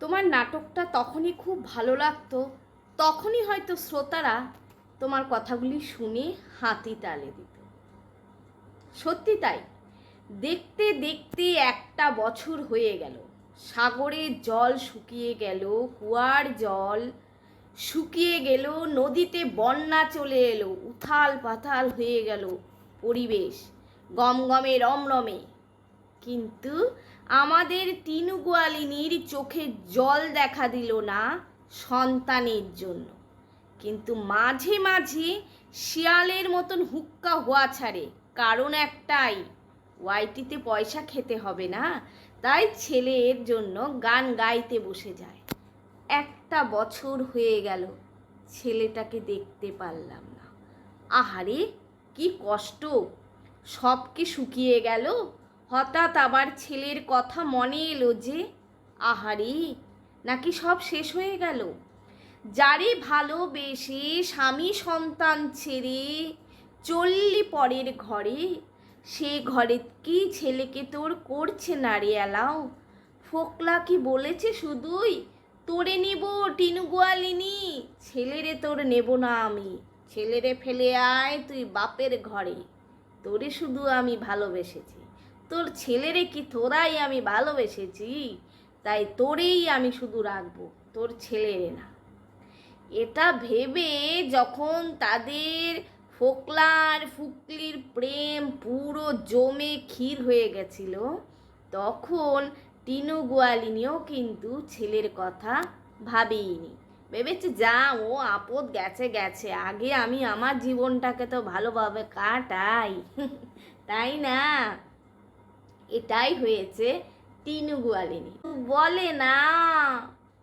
তোমার নাটকটা তখনই খুব ভালো লাগতো, তখনই হয়তো শ্রোতারা তোমার কথাগুলি শুনে হাতি তালে দিত। সত্যি তাই, দেখতে দেখতে একটা বছর হয়ে গেল। সাগরের জল শুকিয়ে গেল, কুয়ার জল শুকিয়ে গেল, নদীতে বন্যা চলে এলো, উথাল পাথাল হয়ে গেল পরিবেশ, গমগমে রমরমে। কিন্তু আমাদের তিনু গোয়ালিনীর চোখে জল দেখা দিল না সন্তানের জন্য। কিন্তু মাঝে মাঝে শিয়ালের মতন হুক্কা হওয়া ছাড়ে, কারণ একটাই, ওয়াইটিতে পয়সা খেতে হবে না, তাই ছেলের জন্য গান গাইতে বসে যায়। একটা বছর হয়ে গেল, ছেলেটাকে দেখতে পারলাম না। আহারে, কি কষ্ট! সব কি শুকিয়ে গেল হঠাৎ আবার ছেলের কথা মনে এলো যে, আহারে, নাকি সব শেষ হয়ে গেল? যারে ভালোবেসে স্বামী সন্তান ছেড়ে চললি পরের ঘরে, সে ঘরে কি ছেলেকে তোর করছে নারে এলাও? ফোকলা কি বলেছে শুধুই, তোরে নিব টিনু গোয়ালিনি, ছেলেরে তোর নেব না আমি, ছেলেরে ফেলে আয় তুই বাপের ঘরে, তোরে শুধু আমি ভালোবেসেছি। তোর ছেলেরে কি তোরাই আমি ভালোবেসেছি? তাই তোরেই আমি শুধু রাখব, তোর ছেলেরে না। এটা ভেবে যখন তাদের ফোকলার ফুকলির প্রেম পুরো জমে ক্ষীর হয়ে গেছিল, তখন টিনু গোয়ালিনীও কিন্তু ছেলের কথা ভাবেইনি। ভেবেছে, যা, ও আপদ গেছে গেছে, আগে আমি আমার জীবনটাকে তো ভালোভাবে কাটাই। তাই না? এটাই হয়েছে টিনু গোয়ালিনী। বলে না,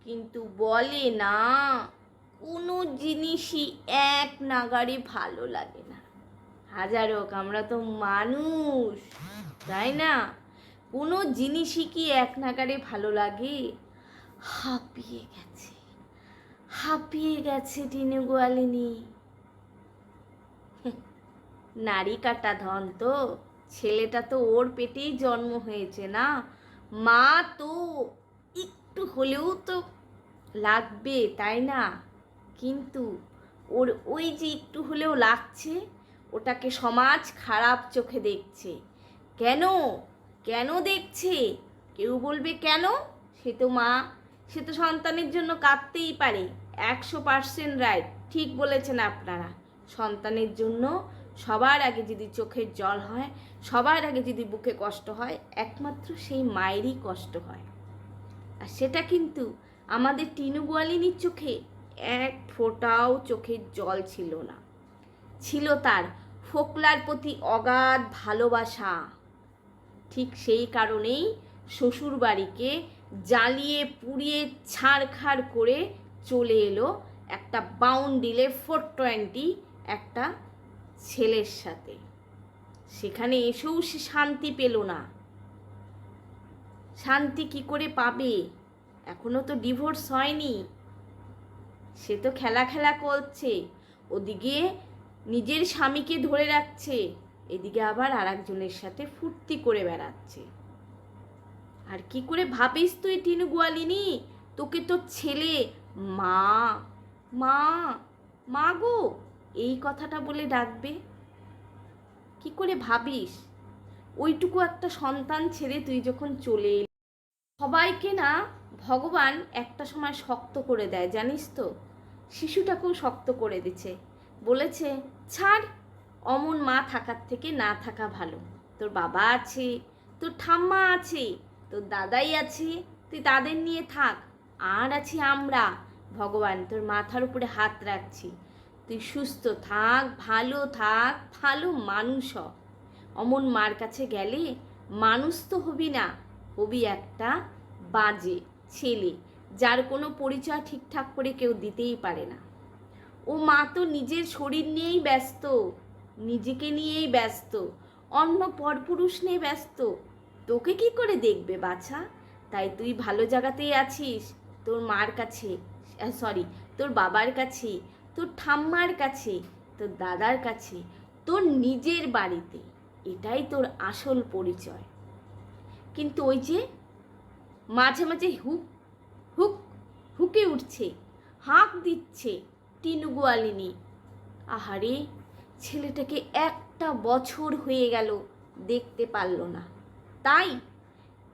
কিন্তু বলে না, কোনো জিনিসই এক নাগারে ভালো লাগে না। হাজার হোক, আমরা তো মানুষ, তাই না? কোনো জিনিসই কি এক নাগারে ভালো লাগে? হাঁপিয়ে গেছে হাঁপিয়ে গেছে টিনু গোয়ালিনী। নারী কাটা ধন তো। ছেলেটা তো ওর পেটেই জন্ম হয়েছে না? মা তো একটু হলেও তো লাগবে, তাই না? কিন্তু ওর ওই যে একটু হলেও লাগছে, ওটাকে সমাজ খারাপ চোখে দেখছে। কেন? কেন দেখছে? কেউ বলবে কেন? সে তো মা, সে তো সন্তানের জন্য কাঁদতেই পারে। একশো পার্সেন্ট রাইট ঠিক বলেছেন আপনারা। সন্তানের জন্য সবার আগে যদি চোখের জল হয়, সবার আগে যদি বুকে কষ্ট হয়, একমাত্র সেই মায়েরই কষ্ট হয়। আর সেটা কিন্তু আমাদের টিনু গোয়ালিনীর চোখে এক ফোঁটাও চোখের জল ছিল না। ছিল তার ফোকলার প্রতি অগাধ ভালোবাসা। ঠিক সেই কারণেই শ্বশুর বাড়িকে জ্বালিয়ে, পুড়িয়ে, ছাড়খাড় করে চলে এলো একটা বাউন্ডিলে ফোর টোয়েন্টি একটা ছেলের সাথে। সেখানে এসেও সে শান্তি পেল না। শান্তি কি করে পাবে? এখনও তো ডিভোর্স হয়নি। সে তো খেলা খেলা করছে। ওদিকে নিজের স্বামীকে ধরে রাখছে। এদিকে আবার আর একজনের সাথে ফুর্তি করে বেড়াচ্ছে। আর কি করে ভাবিস তুই, টিনু গোয়ালিনী? তোকে তো ছেলে। মা মা মা গো। এই কথাটা বলে ডাকবে? কি করে ভাবিস? ওইটুকু একটা সন্তান ছেড়ে তুই যখন চলে এলি, সবাইকে না ভগবান একটা সময় শক্ত করে দেয়, জানিস তো? শিশুটাকেও শক্ত করে দিচ্ছে। বলেছে, ছাড়, অমন মা থাকার থেকে না থাকা ভালো। তোর বাবা আছে, তোর ঠাম্মা আছে, তোর দাদাই আছে, তুই তাদের নিয়ে থাক। আর আছি আমরা। ভগবান, তোর মাথার উপরে হাত রাখছি। তুই সুস্থ থাক, ভালো থাক, ভালো মানুষ হ। অমন মার কাছে গেলে মানুষ তো হবি না, হবি একটা বাজে ছেলে, যার কোনো পরিচয় ঠিকঠাক করে কেউ দিতেই পারে না। ও মা তো নিজের শরীর নিয়েই ব্যস্ত, নিজেকে নিয়েই ব্যস্ত, অন্য পরপুরুষ নিয়ে ব্যস্ত। তোকে কি করে দেখবে বাছা? তাই তুই ভালো জায়গাতেই আছিস, তোর মার কাছে সরি তোর বাবার কাছে তোর ঠাম্মার কাছে, তোর দাদার কাছে, তোর নিজের বাড়িতে, এটাই তোর আসল পরিচয়। কিন্তু ওই যে মাঝে মাঝে হুক হুক, হুকে উঠছে, হাঁক দিচ্ছে টিনু গোয়ালিনী। আহারে, ছেলেটাকে একটা বছর হয়ে গেল দেখতে পারল না। তাই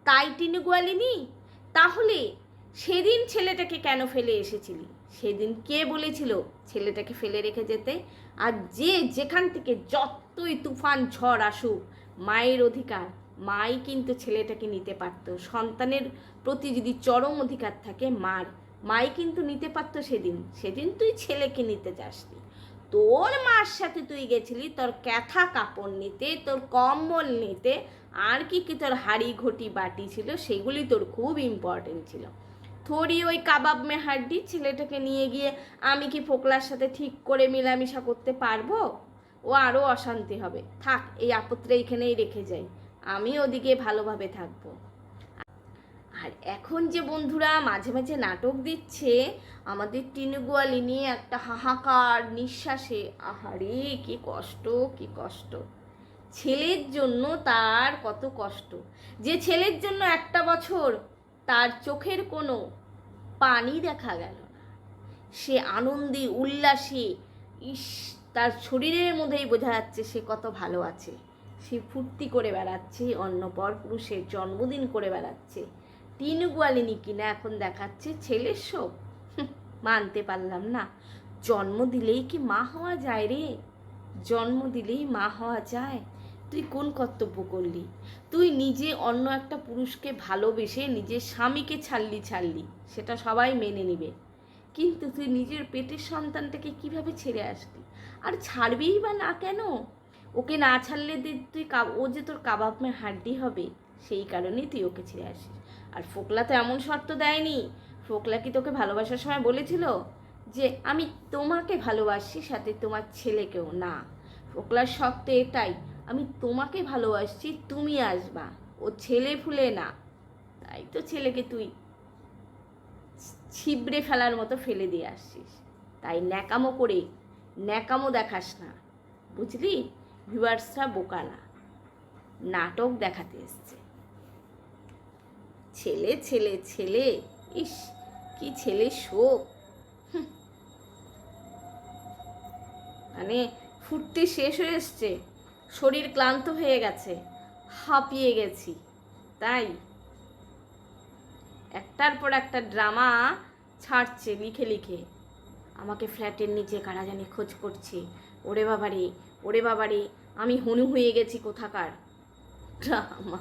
তাই টিনু গোয়ালিনী, তাহলে সেদিন ছেলেটাকে কেন ফেলে এসেছিলি? সেদিন কে বলেছিল ছেলেটাকে ফেলে রেখে যেতে? আর যে যেখান থেকে যতই তুফান ঝড় আসুক, মায়ের অধিকার, মাই কিন্তু ছেলেটাকে নিতে পারত। সন্তানের প্রতি যদি চরম অধিকার থাকে মার, মাই কিন্তু নিতে পারতো সেদিন। সেদিন তুই ছেলেকে নিতে যাসনি। তোর মার সাথে তুই গেছিলি, তোর ক্যাথা কাপড় নিতে, তোর কম্বল নিতে, আর কি কি তোর হাড়ি ঘটি বাটি ছিল, সেগুলি তোর খুব ইম্পর্টেন্ট ছিল। থোড়ি ওই কাবাব মে ছেলেটাকে নিয়ে গিয়ে আমি কি ফোকলার সাথে ঠিক করে মেলামেশা করতে পারব? ও আরও অশান্তি হবে। থাক, এই আপত্রে এইখানেই রেখে যাই। আমি ওদিকে ভালোভাবে থাকব। আর এখন যে বন্ধুরা মাঝে মাঝে নাটক দিচ্ছে, আমাদের টিনু গোয়ালি নিয়ে একটা হাহাকার নিঃশ্বাসে। আহারে, কি কষ্ট কি কষ্ট। ছেলের জন্য তার কত কষ্ট। যে ছেলের জন্য একটা বছর, তার চোখের কোনো পানি দেখা গেল। না সে আনন্দে, উল্লাসে, ইস, তার শরীরের মধ্যেই বোঝা যাচ্ছে সে কত ভালো আছে। সে ফুর্তি করে বেড়াচ্ছে, অন্য পর পুরুষের জন্মদিন করে বেড়াচ্ছে। তিন গোয়ালিনী কিনা এখন দেখাচ্ছে ছেলের শোক। মানতে পারলাম না। জন্ম দিলেই কি মা হওয়া যায় রে? জন্ম দিলেই মা হওয়া যায়। তুই কোন কর্তব্য করলি? তুই নিজে অন্য একটা পুরুষকে ভালোবেসে নিজের স্বামীকে ছাড়লি ছাড়লি, সেটা সবাই মেনে নিবে। কিন্তু তুই নিজের পেটের সন্তানটাকে কীভাবে ছেড়ে আসলি? আর ছাড়বিই বা না কেন? ওকে না ছাড়লে তুই ও যে তোর কাবাব মে হাড্ডি হবে, সেই কারণেই তুই ওকে ছেড়ে আসিস। আর ফোকলা তো এমন শর্ত দেয়নি। ফোকলা কি তোকে ভালোবাসার সময় বলেছিল? যে আমি তোমাকে ভালোবাসি, সাথে তোমার ছেলেকেও না। ফোকলার শর্ত এটাই আমি তোমাকে ভালোবাসছি, তুমি আসবা। ও ছেলে ফুলে না। তাই তো ছেলেকে তুই ছিবড়ে ফেলার মতো ফেলে দিয়ে আসছিস। তাই ন্যাকামো করে, ন্যাকামো দেখাস না। বুঝলি? ভিউয়ার্সরা বোকা না। নাটক দেখাতে এসছে। ছেলে ছেলে ছেলে? ইস, কি ছেলে শোক। মানে ফুটতে শেষ হয়ে এসছে। শরীর ক্লান্ত হয়ে গেছে, হাঁপিয়ে গেছি, তাই? একটার পর একটা ড্রামা ছাড়ছে লিখে লিখে। আমাকে ফ্ল্যাটের নিচে কারা জানি খোঁজ করছে। ওরে বাবারে ওরে বাবারে, আমি হনু হয়ে গেছি কোথাকার? ড্রামা।